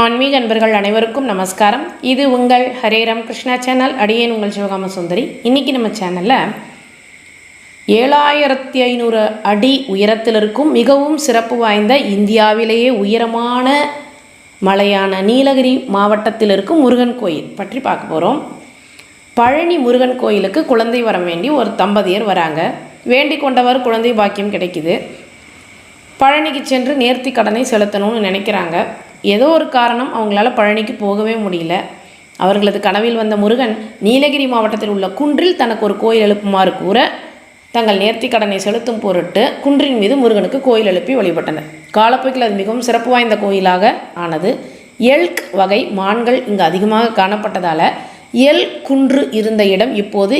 ஆன்மீக அன்பர்கள் அனைவருக்கும் நமஸ்காரம். இது உங்கள் ஹரே ராமகிருஷ்ணா சேனல் அடியேன் உங்கள் சிவகாம சுந்தரி. இன்றைக்கி நம்ம சேனலில் ஏழாயிரத்தி ஐநூறு அடி உயரத்தில் இருக்கும் மிகவும் சிறப்பு வாய்ந்த இந்தியாவிலேயே உயரமான மலையான நீலகிரி மாவட்டத்தில் இருக்கும் முருகன் கோயில் பற்றி பார்க்க போகிறோம் பழனி முருகன் கோயிலுக்கு குழந்தை வர வேண்டி ஒரு தம்பதியர் வராங்க. வேண்டிக் கொண்டவர் குழந்தை பாக்கியம் கிடைக்குது. பழனிக்கு சென்று நேர்த்தி கடனை செலுத்தணும்னு நினைக்கிறாங்க. ஏதோ ஒரு காரணம் அவங்களால பழனிக்கு போகவே முடியல. அவர்களது கனவில் வந்த முருகன் நீலகிரி மாவட்டத்தில் உள்ள குன்றில் தனக்கு ஒரு கோயில் எழுப்புமாறு கூற தங்கள் நேர்த்தி கடனை செலுத்தும் பொருட்டு குன்றின் மீது முருகனுக்கு கோயில் எழுப்பி வழிபட்டனர். காலப்போக்கில் அது மிகவும் சிறப்பு வாய்ந்த கோயிலாக ஆனது. எல்க் வகை மான்கள் இங்கு அதிகமாக காணப்பட்டதால் எல் குன்று இருந்த இடம் இப்போது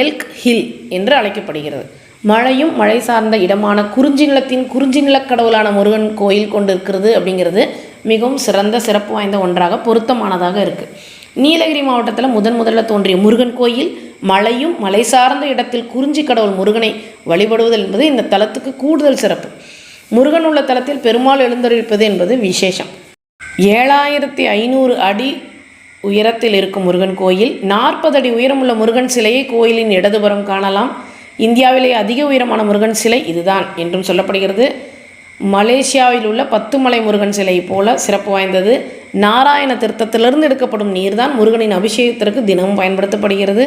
எல்க் ஹில் என்று அழைக்கப்படுகிறது. மழையும் மழை சார்ந்த இடமான குறிஞ்சி நிலத்தின் குறிஞ்சி நிலக்கடவுளான முருகன் கோயில் கொண்டிருக்கிறது அப்படிங்கிறது மிகவும் சிறந்த சிறப்பு வாய்ந்த ஒன்றாக பொருத்தமானதாக இருக்குது நீலகிரி மாவட்டத்தில் முதன் முதல்ல தோன்றிய முருகன் கோயில் மலையும் மலை சார்ந்த இடத்தில் குறிஞ்சி கடவுள் முருகனை வழிபடுவது என்பது இந்த தலத்துக்கு கூடுதல் சிறப்பு. முருகன் உள்ள தலத்தில் பெருமாள் எழுந்தருளிப்பது என்பது விசேஷம். ஏழாயிரத்தி ஐநூறு அடி உயரத்தில் இருக்கும் முருகன் கோயில் நாற்பது அடி உயரமுள்ள முருகன் சிலையை கோயிலின் இடதுபுறம் காணலாம். இந்தியாவிலேயே அதிக உயரமான முருகன் சிலை இதுதான் என்றும் சொல்லப்படுகிறது. மலேசியாவில் உள்ள பத்து மலை முருகன் சிலை போல சிறப்பு வாய்ந்தது. நாராயண திருத்தத்திலிருந்து எடுக்கப்படும் நீர்தான் முருகனின் அபிஷேகத்திற்கு தினமும் பயன்படுத்தப்படுகிறது.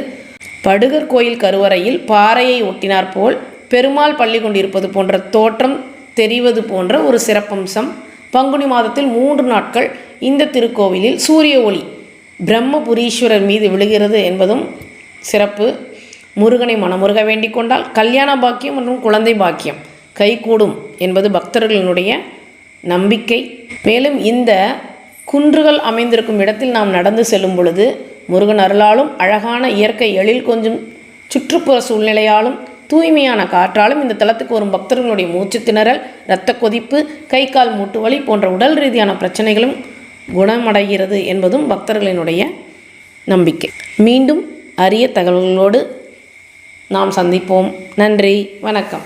படுகர் கோயில் கருவறையில் பாறையை ஒட்டினார் போல் பெருமாள் பள்ளி கொண்டிருப்பது போன்ற தோற்றம் தெரிவது போன்ற ஒரு சிறப்பம்சம். பங்குனி மாதத்தில் மூன்று நாட்கள் இந்த திருக்கோவிலில் சூரிய ஒளி பிரம்மபுரீஸ்வரர் மீது விழுகிறது என்பதும் சிறப்பு. முருகனை மனமுருக வேண்டிக் கொண்டால் கல்யாண பாக்கியம் மற்றும் குழந்தை பாக்கியம். கைகூடும் என்பது பக்தர்களினுடைய நம்பிக்கை. மேலும் இந்த குன்றுகள் அமைந்திருக்கும் இடத்தில் நாம் நடந்து செல்லும் பொழுது முருகன் அருளாலும் அழகான இயற்கை எழில் கொஞ்சம் சுற்றுப்புற சூழ்நிலையாலும் தூய்மையான காற்றாலும் இந்த தளத்துக்கு வரும் பக்தர்களுடைய மூச்சு திணறல் இரத்த கொதிப்பு கை கால் மூட்டு வலி போன்ற உடல் ரீதியான பிரச்சனைகளும் குணமடைகிறது என்பதும் பக்தர்களினுடைய நம்பிக்கை. மீண்டும் அரிய தகவல்களோடு நாம் சந்திப்போம். நன்றி. வணக்கம்.